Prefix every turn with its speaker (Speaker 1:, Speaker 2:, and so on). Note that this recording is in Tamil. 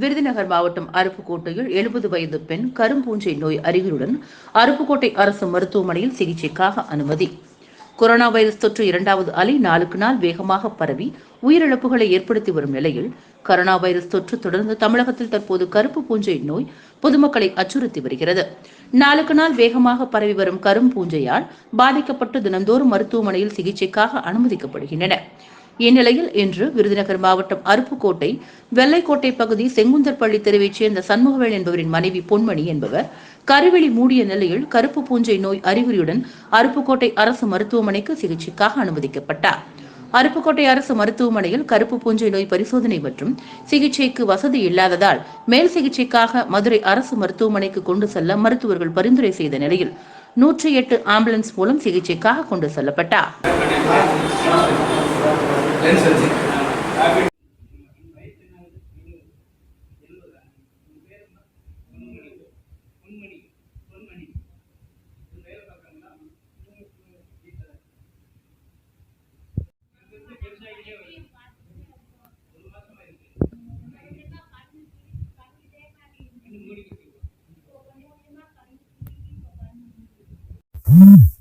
Speaker 1: விருதுநகர் மாவட்டம் அருப்புக்கோட்டையில் எழுபது வயது பெண் கரும்பூஞ்சை நோய் அறிகுறியுடன் அருப்புக்கோட்டை அரசு மருத்துவமனையில் சிகிச்சைக்காக அனுமதி. கொரோனா வைரஸ் தொற்று இரண்டாவது அலை நாளுக்கு நாள் வேகமாக பரவி உயிரிழப்புகளை ஏற்படுத்தி வரும் நிலையில் கரோனா வைரஸ் தொற்று தொடர்ந்து தமிழகத்தில் தற்போது கருப்பு பூஞ்சை நோய் பொதுமக்களை அச்சுறுத்தி வருகிறது. நாளுக்கு நாள் வேகமாக பரவி வரும் கரும்பூஞ்சையால் பாதிக்கப்பட்டு தினந்தோறும் மருத்துவமனையில் சிகிச்சைக்காக அனுமதிக்கப்படுகின்றன. இந்நிலையில் இன்று விருதுநகர் மாவட்டம் அருப்புக்கோட்டை வெள்ளைக்கோட்டை பகுதி செங்குந்தர்பள்ளி தெருவைச் சேர்ந்த சண்முகவேல் என்பவரின் மனைவி பொன்மணி என்பவர் கருவெளி மூடிய நிலையில் கருப்பு பூஞ்சை நோய் அறிகுறியுடன் அருப்புக்கோட்டை அரசு மருத்துவமனைக்கு சிகிச்சைக்காக அனுமதிக்கப்பட்டார். அருப்புக்கோட்டை அரசு மருத்துவமனையில் கருப்பு பூஞ்சை நோய் பரிசோதனை மற்றும் சிகிச்சைக்கு வசதி இல்லாததால் மேல் சிகிச்சைக்காக மதுரை அரசு மருத்துவமனைக்கு கொண்டு செல்ல மருத்துவர்கள் பரிந்துரை செய்த நிலையில் நூற்றி எட்டு ஆம்புலன்ஸ் மூலம் சிகிச்சைக்காக கொண்டு செல்லப்பட்டார்.
Speaker 2: லென்ஸ் வச்சு
Speaker 3: Mm-hmm.